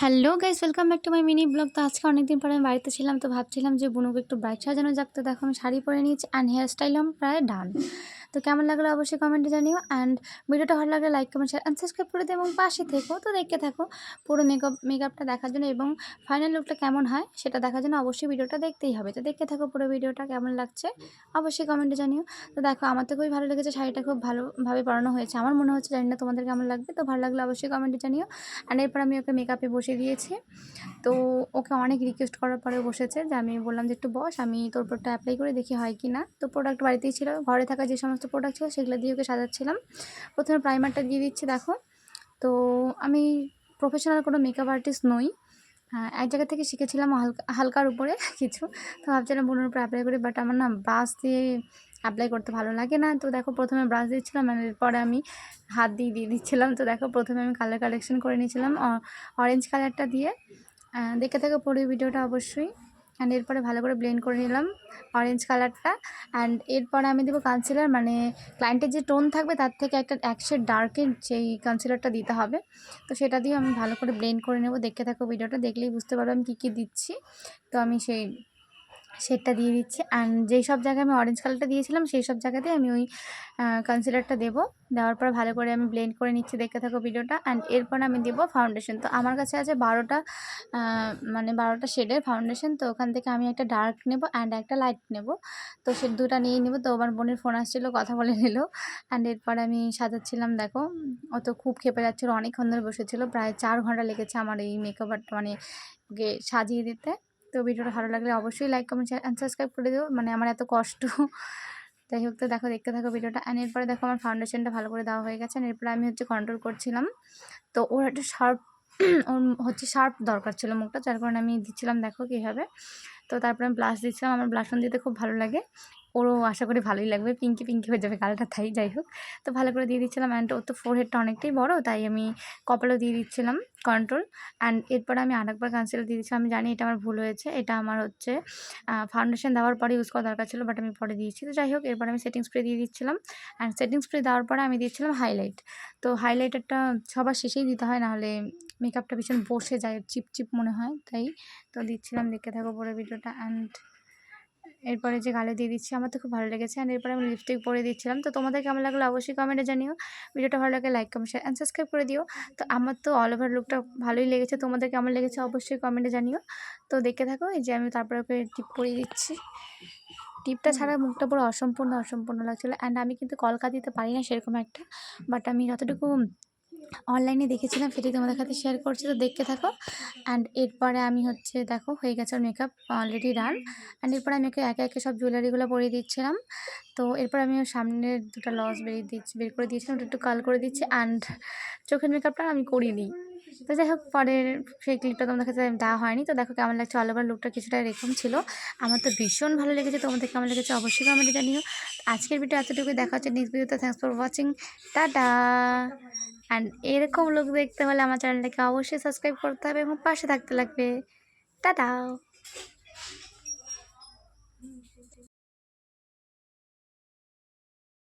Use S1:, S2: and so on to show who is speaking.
S1: Hello guys welcome back to my mini blog তো আজকে অনেকদিন পরে আমি বাড়িতে ছিলাম, তো ভাবছিলাম যে বুনুকে একটু বাইক সাজানো যাক। তো দেখো আমি শাড়ি পরে নিয়েছি অ্যান্ড হেয়ার স্টাইল প্রায় ডান তো কেমন লাগল অবশ্যই কমেন্টে জানিও। অ্যান্ড ভিডিওটা ভালো লাগলে like comment share and subscribe করে দিও এবং পাশে থেকো। তো দেখতে থাকো পুরো মেকআপ মেকআপটা দেখার জন্য এবং ফাইনাল লুকটা কেমন হয় সেটা দেখার জন্য অবশ্যই ভিডিওটা দেখতেই হবে। তো দেখতে থাকো পুরো ভিডিওটা কেমন লাগছে অবশ্যই কমেন্টে জানিও। তো দেখো, আমার তো খুবই ভালো লেগেছে, শাড়িটা খুব ভালোভাবে পরানো হয়েছে। আমার মনে হচ্ছে জানি না তোমাদের কেমন লাগবে, তো ভালো লাগলে অবশ্যই কমেন্টে জানিও। অ্যান্ড এরপর আমি ওকে মেকআপে বসে দিয়েছি। তো ওকে অনেক রিকোয়েস্ট করার পরে বসেছে যে আমি বললাম যে, একটু বস, আমি তোর প্রোডাক্টটা অ্যাপ্লাই করে দেখি হয় কি না তো প্রোডাক্ট বাড়িতেই ছিল, ঘরে থাকা যে সমস্ত প্রোডাক্ট ছিল সেগুলো দিয়ে ওকে সাজাচ্ছিলাম। প্রথমে প্রাইমারটা দিয়ে দিচ্ছি, দেখো। তো আমি প্রফেশনাল কোনো মেকআপ আর্টিস্ট নই। হ্যাঁ এক জায়গা থেকে শিখেছিলাম হালকা, হালকার উপরে কিছু। তো ভাবছিলাম বোনের উপরে অ্যাপ্লাই করি বাট আমার না ব্রাশ দিয়ে অ্যাপ্লাই করতে ভালো লাগে না। তো দেখো, প্রথমে ব্রাশ দিচ্ছিলাম এরপরে আমি হাত দিয়ে দিয়ে দিচ্ছিলাম। তো দেখো, প্রথমে আমি কালার কালেকশন করে নিয়েছিলাম অরেঞ্জ কালারটা দিয়ে। দেখে থেকে পরে ভিডিওটা অবশ্যই। অ্যান্ড এরপরে ভালো করে ব্লেন্ড করে নিলাম অরেঞ্জ কালারটা অ্যান্ড এরপরে আমি দেবো কনসিলার মানে ক্লায়েন্টের যে টোন থাকবে তার থেকে একটা একশো ডার্কে ডার্কের যেই কনসিলারটা দিতে হবে। তো সেটা দিয়ে আমি ভালো করে ব্লেন্ড করে নেব। দেখে থাকো ভিডিওটা দেখলেই বুঝতে পারব আমি কী কী দিচ্ছি। তো আমি সেই শেডটা দিয়ে দিচ্ছি। অ্যান্ড যেই সব জায়গায় আমি অরেঞ্জ কালারটা দিয়েছিলাম, সেই সব জায়গাতে আমি ওই কনসিলারটা দেবো। দেওয়ার পর ভালো করে আমি ব্লেন্ড করে নিচ্ছি, দেখতে থাকো ভিডিওটা। অ্যান্ড এরপর আমি দেবো ফাউন্ডেশন তো আমার কাছে আছে বারোটা মানে বারোটা শেডের ফাউন্ডেশন তো ওখান থেকে আমি একটা ডার্ক নেব অ্যান্ড একটা লাইট নেব। তো সে দুটা নিয়ে নেব। তো আমার বোনের ফোন আসছিল, কথা বলে নিল। অ্যান্ড এরপর আমি সাজাচ্ছিলাম, দেখো। ও তো খুব খেপে যাচ্ছিল, অনেকক্ষণ ধরে বসেছিলো। প্রায় চার ঘণ্টা লেগেছে আমার এই মেকআপ মানে সাজিয়ে দিতে। তো ভিডিওটা ভালো লাগলে অবশ্যই লাইক কমেন্ট অ্যান্ড সাবস্ক্রাইব করে দেবো মানে আমার এত কষ্ট। যাই হোক তো দেখো, দেখতে থাকো ভিডিওটা। অ্যান্ড এরপরে দেখো আমার ফাউন্ডেশনটা ভালো করে দেওয়া হয়ে গেছে। এরপরে আমি হচ্ছে কন্ট্রোল করছিলাম। তো ওর একটা শার্প ওর হচ্ছে শার্প দরকার ছিল মুখটা। যার কারণে আমি দিচ্ছিলাম দেখো কীভাবে। তো তারপরে আমি ব্লাশ দিচ্ছিলাম। আমার ব্লাশন দিতে খুব ভালো লাগে। ওরও আশা করি ভালোই লাগবে। পিঙ্কি পিঙ্কি হয়ে যাবে কালারটা তাই যাই হোক। তো ভালো করে দিয়ে দিচ্ছিলাম অ্যান্ড ওর তো ফোরহেডটা অনেকটাই বড়, তাই আমি কপালও দিয়ে দিচ্ছিলাম কন্ট্রোল অ্যান্ড এরপরে আমি আরেকবার কান্সিলার দিয়ে দিচ্ছিলাম। আমি জানি এটা আমার ভুল হয়েছে, এটা আমার হচ্ছে ফাউন্ডেশন দেওয়ার পরে ইউজ করা দরকার ছিল বাট আমি পরে দিয়েছি। তো যাই হোক, এরপরে আমি সেটিং স্প্রে দিয়ে দিচ্ছিলাম অ্যান্ড সেটিং স্প্রে দেওয়ার পরে আমি দিয়েছিলাম হাইলাইট তো হাইলাইটারটা সবার শেষেই দিতে হয়, নাহলে মেকআপটা ভীষণ বসে যায় চিপ চিপ মনে হয়, তাই। তো দিচ্ছিলাম দেখে থাকো পরে ভিডিওটা অ্যান্ড এরপরে যে গালে দিয়ে দিচ্ছি, আমার তো খুব ভালো লেগেছে। অ্যান্ড এরপরে আমি লিপস্টিক পরে দিচ্ছিলাম। তো তোমাদের কেমন লাগল? অবশ্যই কমেন্টে জানিও। ভিডিওটা ভালো লাগে like comment share and subscribe করে দিও। তো আমার তো অল ওভার লুকটা ভালোই লেগেছে। তোমাদের কেমন লেগেছে? অবশ্যই কমেন্টে জানিও। তো দেখে থাকো, এই যে আমি তারপরে ওকে টিপ পরিয়ে দিচ্ছি। টিপটা ছাড়া মুখটা পুরো অসম্পূর্ণ অসম্পূর্ণ লাগছিল। অ্যান্ড আমি কিন্তু কলকা দিতে পারি না সেরকম একটা। বাট আমি যতটুকু অনলাইনে দেখেছিলাম, সেটি তোমাদের সাথে শেয়ার করছি, তো দেখতে থাকো। অ্যান্ড এরপরে আমি হচ্ছে, দেখো, হয়ে গেছে ওর মেকআপ অলরেডি রান অ্যান্ড এরপরে আমি ওকে একে একে সব জুয়েলারিগুলো পরিয়ে দিচ্ছিলাম। তো এরপর আমি ওর সামনের দুটো লস বেরিয়ে দিচ্ছি, বের করে দিয়েছিলাম, ওটা একটু কাল করে দিচ্ছি। অ্যান্ড চোখের মেকআপটা আমি করিনি। তো যাই হোক, পরের সেই ক্লিপটা তোমাদের কাছে দেওয়া হয়নি। তো দেখো কেমন লাগছে অল ওভার লুকটা কিছুটা এরকম ছিল। আমার তো ভীষণ ভালো লেগেছে, তোমাদের কেমন লেগেছে অবশ্যই কমেন্টে জানিও। আজকের ভিডিও এতটুকু দেখা হচ্ছে নেক্সট ভিডিওতে thanks for watching tata! And এরকম লোক দেখতে হলে আমার চ্যানেলটাকে অবশ্যই সাবস্ক্রাইব করতে হবে এবং পাশে থাকতে লাগবে। টাটা